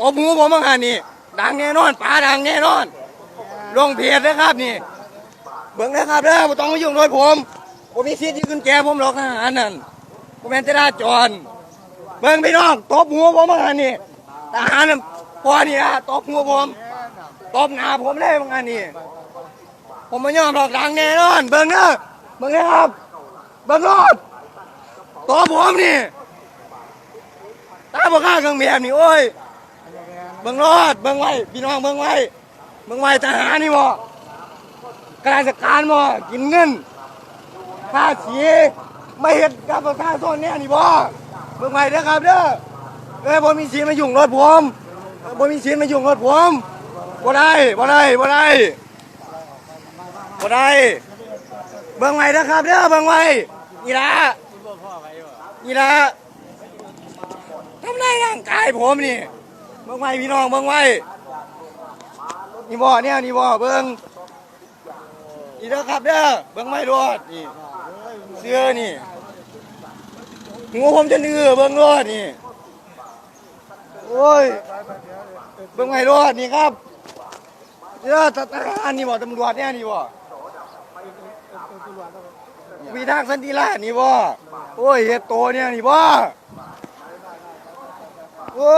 ตบหูผมบางหันนี่ ดังแน่นอนป๋าดังแน่นอน ลงเพจนะครับนี่ เบิ่งนะครับเด้อบ่ต้องมายุ่งด้วยผมผมมีสิทธิ์ยืนกุญแจผมหรอกทหารนั่นผมเป็นจราจรเบิ่งพี่น้องตบหัวผมบางหันนี่ทหารพอนี่นะตบหัวผมตบหน้าผมเลยบางหันนี่ผมไม่ยอมหรอกดังแน่นอน เบิ่งเด้อเบิ่งนะครับเบิ่งรถตบผมนี่ตาบ่ข้าเครื่องแบบนี่โอ้ย เบิ่งรอดเบิ่งไว้พี่น้องเบิ่งไว้เบิ่งไว้ทหารนี่บ่ข้าราชการบ่กินเงินภาษีไม่เห็นกับประชาชนเนี่ยนี่บ่เบิ่งไว้เด้อครับเด้อเอ้ยบ่มีสิทธิ์มายุ่งรถผมเอ้ยบ่มีสิทธิ์มายุ่งรถผมบ่ได้บ่ได้บ่ได้บ่ได้เบิ่งไว้เด้อครับเด้อเบิ่งไว้นี่ล่ะนี่ล่ะทำลายร่างกายผมนี่ เบิ่งไว้พี่น้องเบิ่งไว้นี่บ่อเนี่ยนี่บ่อเบิ่งนี่เด้อครับเด้อเบิ่งไว้รอดนี่เสื้อนี่หัวผมจะเนื้อเบิ่งรอดนี่โอ้ยเบิ่งไว้รอดนี่ครับเด้อทหารนี่บ่ตำรวจเนี่ยนี่บ่มีทางสันติราษฎร์นี่บ่โอ้ยเฮ็ดโตเนี่ยนี่บ่โอ้